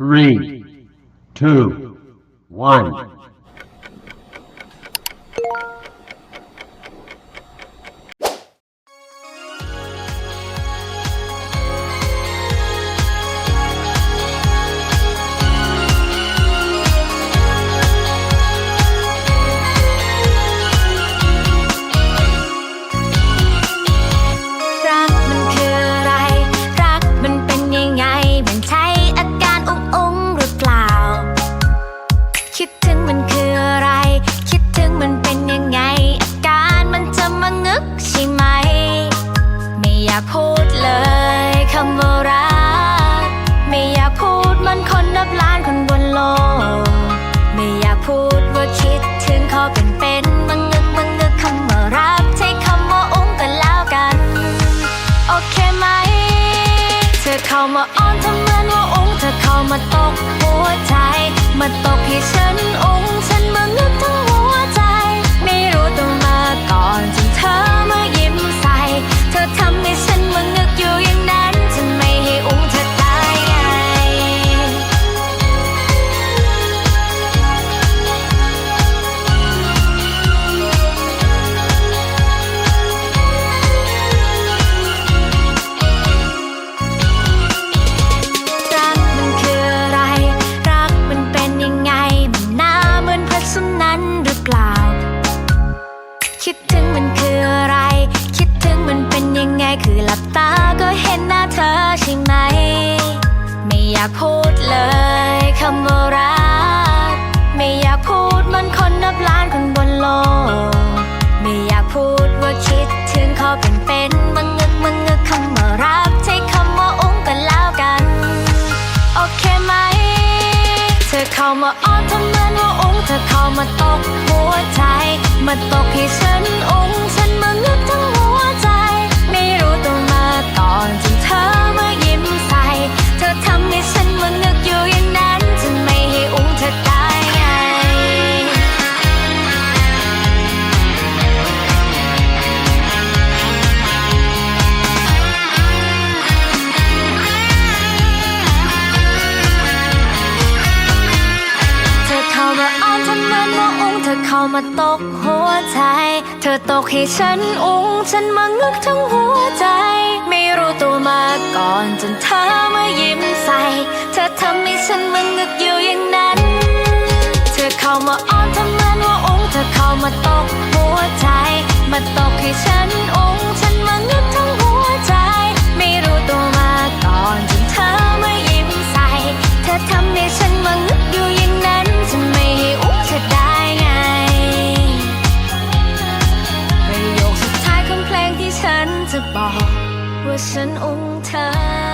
three, two, one. คิดถึงมันคือ อนทำเหมือนว่าองค์เธอเข้ามาตกหัวใจ มาตกให้ฉันองค์ฉันมางึกทั้ง คิดถึงมันคืออะไร คิดถึงมันเป็นยังไงคือหลับตาก็เห็นหน้าเธอใช่ไหม ไม่อยากพูดเลยคำว่ารัก ไม่อยากพูดมันคนนับล้านคนบนโลก ไม่อยากพูดว่าคิดถึงเขาเป็นเป็น อ้อนทำเหมือนว่าอุ้งเธอเข้ามาตกหัวใจ มาตกให้ฉันอุ้งฉันมางึกทั้งหัว เข้ามาตกหัวใจ เธอตกให้ฉันอุ้งฉันมางึกทั้งหัวใจ ไม่รู้ตัวมาก่อนจนเธอมายิ้มใส่ เธอทำให้ฉันมางึกอยู่อย่างนั้น เธอเข้ามาอ้อนทำเหมือนว่าอุ้งเธอเข้ามาตกหัวใจ มาตกให้ฉันอุ้ง บอกว่าฉันอุ้งเธอ